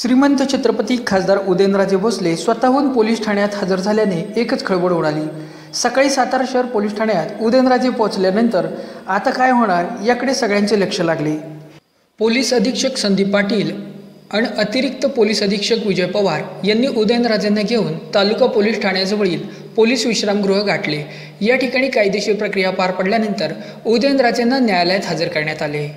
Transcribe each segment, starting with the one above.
श्रीमंत छत्रपती खासदार उदयनराजे भोसले स्वतःहून पोलीस ठाण्यात हजर झाल्याने एकच खळबळ उडाली. सकाळी सातारा शहर पोलीस ठाण्यात उदयनराजे पोहोचल्यानंतर आता काय होणार याकडे सगळ्यांचे लक्ष लागले. पोलीस अधीक्षक संदीप पाटील आणि अतिरिक्त पोलीस अधीक्षक विजय पवार यांनी उदयनराजेंना घेऊन तालुका पोलीस ठाण्याजवळील पोलीस विश्रामगृह गाठले. या ठिकाणी कायदेशीर प्रक्रिया पार पडल्यानंतर उदयनराजेंना न्यायालयात हजर करण्यात आले.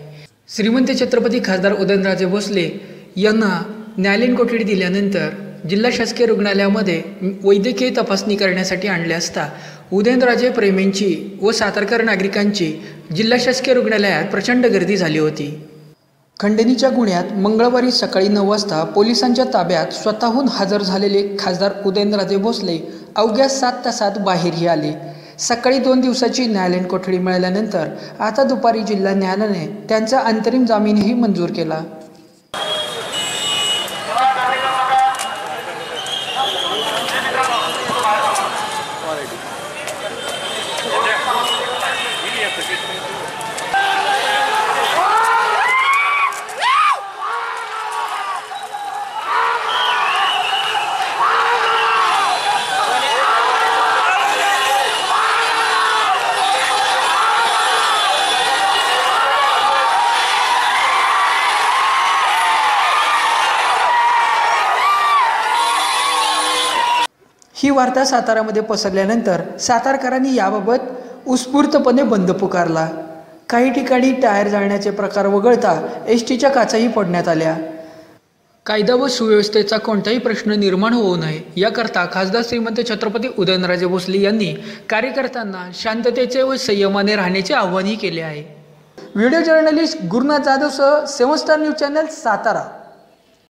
श्रीमंत छत्रपती खासदार उदयनराजे भोसले यांना न्यायालयीन कोठडी दिल्यानंतर जिल्हा शासकीय रुग्णालयामध्ये वैद्यकीय तपासणी करण्यासाठी आणले असता उदयनराजे प्रेमींची व सातारकर नागरिकांची जिल्हा शासकीय रुग्णालयात प्रचंड गर्दी झाली होती. खंडणीच्या गुन्ह्यात मंगळवारी सकाळी नऊ वाजता पोलिसांच्या ताब्यात स्वतःहून हजर झालेले खासदार उदयनराजे भोसले अवघ्या सात तासात बाहेरही आले. सकाळी दोन दिवसाची न्यायालयीन कोठडी मिळाल्यानंतर आता दुपारी जिल्हा न्यायालयाने त्यांचा अंतरिम जामीनही मंजूर केला. ही वार्ता सातारामध्ये पसरल्यानंतर सातारकरांनी याबाबत उत्स्फूर्तपणे बंद पुकारला. काही ठिकाणी टायर जाळण्याचे प्रकार वगळता एस टीच्या काचाही फोडण्यात आल्या. कायदा व सुव्यवस्थेचा कोणताही प्रश्न निर्माण होऊ नये याकरता खासदार श्रीमंत छत्रपती उदयनराजे भोसले यांनी कार्यकर्त्यांना शांततेचे व संयमाने राहण्याचे आवाहनही केले आहे. Video journalist Gurunath जाधवसह seven star news channel Satara.